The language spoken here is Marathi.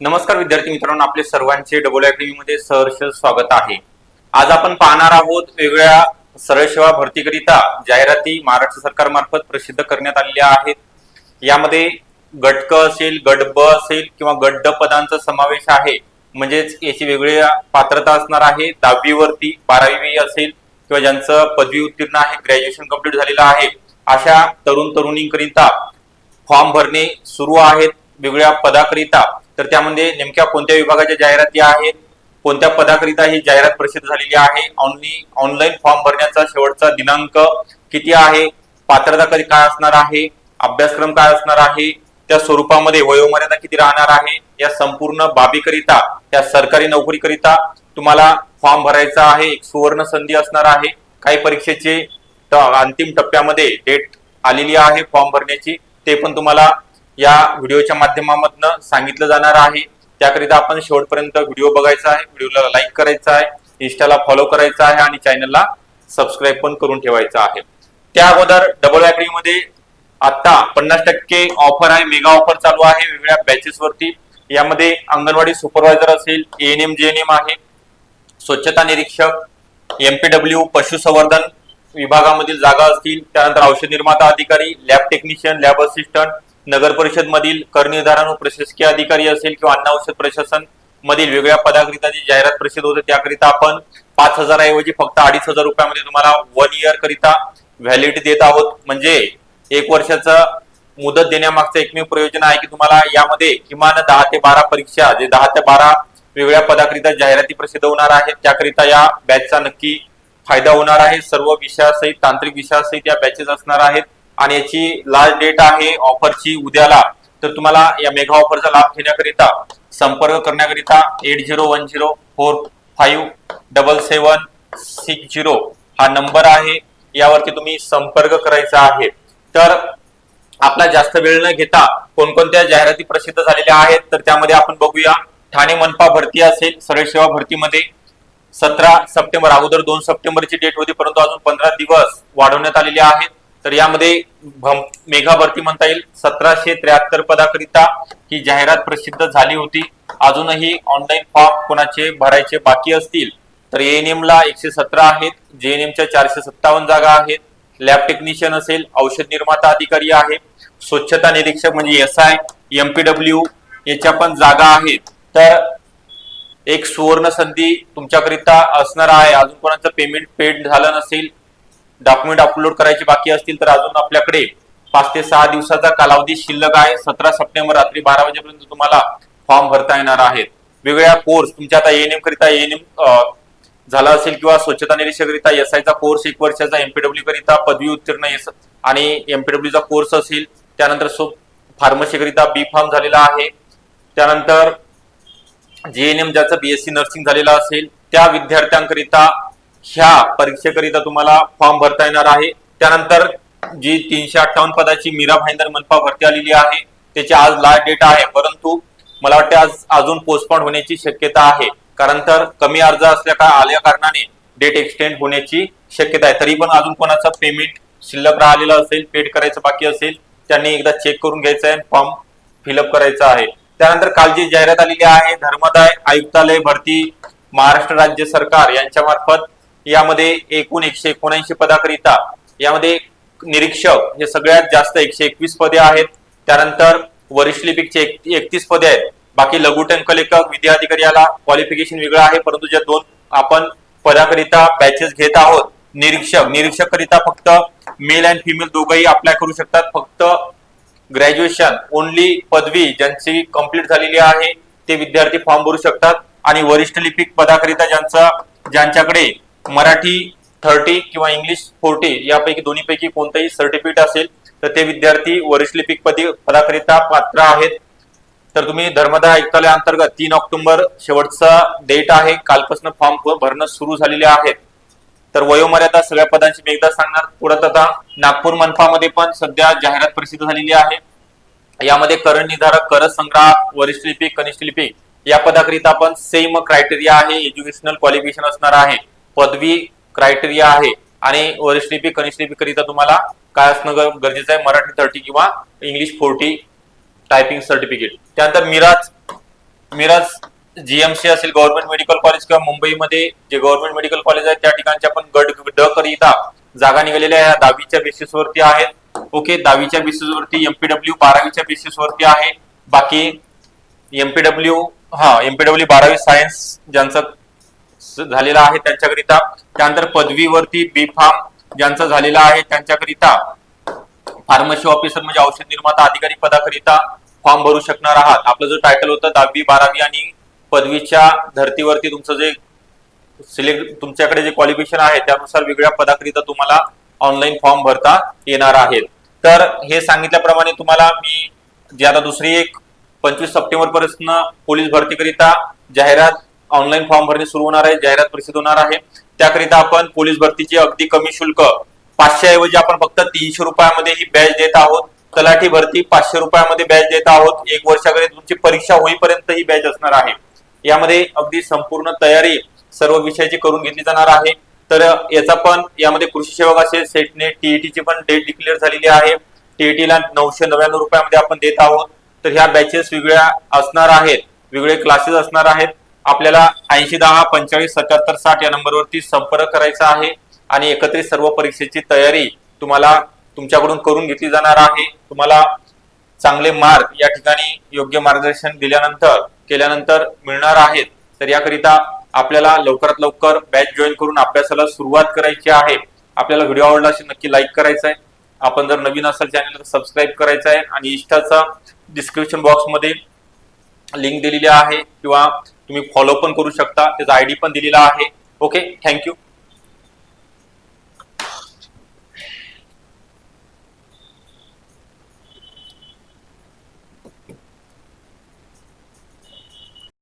नमस्कार विद्यार्थी मित्रांनो आपले सर्वांचे डबल अकॅडमी मध्ये सहर्ष स्वागत आहे. आज आपण पाहणार आहोत वेगवेगळ्या सरळ सेवा भरतीकरिता जाहिराती महाराष्ट्र सरकारमार्फत प्रसिद्ध करण्यात आलेल्या आहेत. यामध्ये गटक असेल गट ब असेल किंवा गट ड पदांचा समावेश आहे. म्हणजेच याची वेगळी पात्रता असणार आहे. दहावीवरती बारावी असेल किंवा ज्यांचं पदवी उत्तीर्ण आहे ग्रॅज्युएशन कंप्लीट झालेलं आहे अशा तरुण तरुणींकरिता फॉर्म भरणे सुरू आहेत. वेगवेगळ्या पदाकरिता तर त्यामध्ये नेमक्या कोणत्या विभागाच्या जाहिराती आहेत कोणत्या पदाकरिता ही जाहिरात प्रसिद्ध झालेली आहे ऑनली ऑनलाईन फॉर्म भरण्याचा शेवटचा दिनांक किती आहे पात्रता कधी काय असणार आहे अभ्यासक्रम काय असणार आहे त्या स्वरूपामध्ये वयोमर्यादा किती राहणार आहे या संपूर्ण बाबीकरिता त्या सरकारी नोकरीकरिता तुम्हाला फॉर्म भरायचा आहे एक सुवर्ण संधी असणार आहे. काही परीक्षेचे अंतिम टप्प्यामध्ये डेट आलेली आहे फॉर्म भरण्याची ते पण तुम्हाला या व्हिडिओच्या माध्यमामधनं सांगितलं जाणार आहे. त्याकरिता आपण शेवटपर्यंत व्हिडिओ बघायचा आहे व्हिडिओला लाईक करायचा आहे इंस्टाला फॉलो करायचा आहे आणि चॅनलला सबस्क्राईब पण करून ठेवायचा आहे. त्या अगोदर डबलमध्ये आता पन्नास टक्के ऑफर आहे मेगा ऑफर चालू आहे वेगवेगळ्या बॅचेस वरती. यामध्ये अंगणवाडी सुपरवायझर असेल एएनएम जेएनएम आहे. स्वच्छता निरीक्षक एमपीडब्ल्यू पशुसंवर्धन विभागामधील जागा असतील. त्यानंतर औषध निर्माता अधिकारी लॅब टेक्निशियन लॅब असिस्टंट नगर परिषद मधील कर निर्धारण व प्रशासकीय अधिकारी असेल किंवा अन्न औषध प्रशासन मधील वेगवेगळ्या पदाकरिता जी जाहिरात प्रसिद्ध होते त्याकरिता आपण पाच हजाराऐवजी फक्त अडीच हजार रुपयामध्ये तुम्हाला वन इयर करिता व्हॅलिडिटी देत आहोत. म्हणजे एक वर्षाचं मुदत देण्यामागचं एकमेव प्रयोजन आहे की तुम्हाला यामध्ये किमान दहा ते बारा परीक्षा जे दहा ते बारा वेगवेगळ्या पदाकरिता जाहिराती प्रसिद्ध होणार आहेत त्याकरिता या बॅचचा नक्की फायदा होणार आहे. सर्व विषयासहित तांत्रिक विषयासहित या बॅचेस असणार आहेत. आणि याची लास्ट डेट आहे ऑफरची उद्याला. तर तुम्हाला या मेगा ऑफरचा लाभ घेण्याकरिता संपर्क करण्याकरिता eight zero one zero four five double seven six zero हा नंबर आहे. यावरती तुम्ही संपर्क करायचा आहे. तर आपला जास्त वेळ न घेता कोणकोणत्या जाहिराती प्रसिद्ध झालेल्या आहेत तर त्यामध्ये आपण बघूया. ठाणे मनपा भरती असेल सरळ सेवा भरतीमध्ये सतरा सप्टेंबर अगोदर दोन सप्टेंबरची डेट होती परंतु अजून पंधरा दिवस वाढवण्यात आलेले आहेत. तर यामध्ये भम- मेघा भरती म्हणता येईल. सतराशे त्र्याहत्तर पदाकरिता ही जाहिरात प्रसिद्ध झाली होती. अजूनही ऑनलाईन फॉर्म कोणाचे भरायचे बाकी असतील तर एएनएम ला एकशे सतरा आहेत. जेएनएमच्या चारशे सत्तावन्न जागा आहेत. लॅब टेक्निशियन असेल औषध निर्माता अधिकारी आहे. स्वच्छता निरीक्षक म्हणजे एस आय एमपीडब्ल्यू याच्या पण जागा आहेत. तर एक सुवर्ण संधी तुमच्याकरिता असणार आहे. अजून कोणाचं पेमेंट पेड झालं नसेल डॉक्युमेंट अपलोड करायचे बाकी असतील तर अजून आपल्याकडे पाच ते सहा दिवसाचा कालावधी शिल्लक आहे. सतरा सप्टेंबर रात्री बारा वाजेपर्यंत तुम्हाला फॉर्म भरता येणार आहेत. वेगवेगळ्या कोर्स तुमच्या आता एएनएम करिता एएनएम झाला असेल किंवा स्वच्छता निरीक्षकरिता एस आयचा कोर्स एक वर्षाचा एमपीडब्ल्यू करिता पदवी उत्तीर्ण एस आणि एमपीडब्ल्यूचा कोर्स असेल. त्यानंतर सो फार्मसीकरिता बी फार्म झालेला आहे. त्यानंतर जेएनएम ज्याचं बीएससी नर्सिंग झालेलं असेल. त्या विद्यार्थ्यांकरिता ह्या परीक्षेकरिता तुम्हाला फॉर्म भरता येणार आहे. त्यानंतर जी तीनशे अठ्ठावन्न पदाची मीरा भाईंदर मनपा भरती आलेली आहे. त्याची आज लास्ट डेट आहे. परंतु मला वाटते आज अजून पोस्टपोन होण्याची शक्यता आहे. कारण तर कमी अर्ज असल्या का आल्या कारणाने डेट एक्सटेंड होण्याची शक्यता आहे. तरी पण अजून कोणाचं पेमेंट शिल्लक राहिलेलं असेल पेड करायचं बाकी असेल त्यांनी एकदा चेक करून घ्यायचं आहे फॉर्म फिलअप करायचा आहे. त्यानंतर काल जी जाहिरात आलेली आहे धर्मदाय आयुक्तालय भरती महाराष्ट्र राज्य सरकार यांच्या मार्फत यामध्ये एकूण एकशे एकोणऐंशी पदाकरिता यामध्ये निरीक्षक हे सगळ्यात जास्त एकशे एकवीस पदे आहेत. त्यानंतर वरिष्ठ लिपिकचे एकतीस पदे आहेत. बाकी लघुटंक लेखक विद्याधिकारी याला क्वालिफिकेशन वेगळं आहे परंतु ज्या दोन आपण पदाकरिता बॅचेस घेत आहोत निरीक्षक निरीक्षक करिता फक्त मेल अँड फिमेल दोघंही अप्लाय करू शकतात. फक्त ग्रॅज्युएशन ओनली पदवी ज्यांची कंप्लीट झालेली आहे ते विद्यार्थी फॉर्म भरू शकतात. आणि वरिष्ठ लिपिक पदाकरिता ज्यांचा ज्यांच्याकडे मराठी थर्टी किंवा इंग्लिश फोर्टी यापैकी दोन्हीपैकी कोणतंही सर्टिफिकेट असेल तर ते विद्यार्थी वरिष्ठ लिपिक पदी पदाकरिता पात्र आहेत. तर तुम्ही धर्मदाय आयुक्तालया अंतर्गत तीन ऑक्टोबर शेवटचा डेट आहे. कालपासून फॉर्म भरणं सुरू झालेले आहेत. तर वयोमर्यादा सगळ्या पदांची मी एकदा सांगणार. पुढे आता नागपूर मनपामध्ये पण सध्या जाहिरात प्रसिद्ध झालेली आहे. यामध्ये करण निर्धारक कर संग्राहक वरिष्ठ लिपिक कनिष्ठ लिपिक या पदाकरिता पण सेम क्रायटेरिया आहे. एज्युकेशनल क्वालिफिकेशन असणार आहे. पदवी क्रायटेरिया आहे. आणि वरिष्ठ लिपी कनिष्ठ लिपी करिता तुम्हाला काय असणं गरजेचं आहे मराठी थर्टी किंवा इंग्लिश फोर्टी टायपिंग सर्टिफिकेट त्यानंतर मिराज मिराज जीएमसी असेल गव्हर्नमेंट मेडिकल कॉलेज किंवा मुंबईमध्ये जे गव्हर्नमेंट मेडिकल कॉलेज आहे त्या ठिकाणच्या पण गड ड करिता जागा निघालेल्या ह्या दहावीच्या बेसिसवरती आहेत. ओके दहावीच्या बेसिस वरती एमपीडब्ल्यू बारावीच्या बेसिसवरती आहे. बाकी एमपीडब्ल्यू हा एमपीडब्ल्यू बारावी सायन्स ज्यांचं झालेला आहे त्यांच्याकरिता. त्यानंतर पदवीवरती बी फार्म ज्यांचा झालेला आहे त्यांच्याकरिता फार्मसी ऑफिसर म्हणजे औषध निर्माता अधिकारी पदाकरिता फॉर्म भरू शकणार आहात. आपलं जो टायटल होतं दहावी बारावी आणि पदवीच्या धर्तीवरती तुमचं जे सिलेक्ट तुमच्याकडे जे क्वालिफिकेशन आहे त्यानुसार वेगळ्या पदाकरिता तुम्हाला ऑनलाईन फॉर्म भरता येणार आहेत. तर हे सांगितल्याप्रमाणे तुम्हाला मी जी आता दुसरी एक पंचवीस सप्टेंबर पर्यंत पोलीस भरतीकरिता जाहिरात ऑनलाईन फॉर्म भरणे सुरू होणार आहे जाहिरात प्रसिद्ध होणार आहे. त्याकरिता आपण पोलीस भरतीचे अगदी कमी शुल्क पाचशे ऐवजी आपण फक्त तीनशे रुपयामध्ये ही बॅच देत आहोत. तलाठी भरती पाचशे रुपयामध्ये बॅच देत आहोत. एक वर्षाकडे तुमची परीक्षा होईपर्यंत ही बॅच असणार आहे. यामध्ये अगदी संपूर्ण तयारी सर्व विषयाची करून घेतली जाणार आहे. तर याचा पण यामध्ये कृषी सेवक असेल सेटने टीईटीची पण डेट डिक्लेअर झालेली आहे. टीईटीला नऊशे नव्याण्णव रुपयामध्ये आपण देत आहोत. तर ह्या बॅचेस वेगळ्या असणार आहेत. वेगळे क्लासेस असणार आहेत. आपल्याला ऐंशी दहा पंचेचाळीस सत्याहत्तर साठ या नंबरवरती संपर्क करायचा आहे आणि एकत्रित सर्व परीक्षेची तयारी तुम्हाला तुमच्याकडून करून घेतली जाणार आहे. तुम्हाला चांगले मार्क या ठिकाणी योग्य मार्गदर्शन दिल्यानंतर केल्यानंतर मिळणार आहेत. तर याकरिता आपल्याला लवकरात लवकर बॅच जॉईन करून अभ्यासाला सुरुवात करायची आहे. आपल्याला व्हिडिओ आवडला असेल नक्की लाईक करायचा आहे. आपण जर नवीन असाल चॅनल तर सबस्क्राईब करायचं आहे. आणि इष्टाचा डिस्क्रिप्शन बॉक्समध्ये लिंक दिलेली आहे किंवा तुम्ही फॉलो पण करू शकता. त्याचा आयडी पण दिलेला आहे. Okay thank you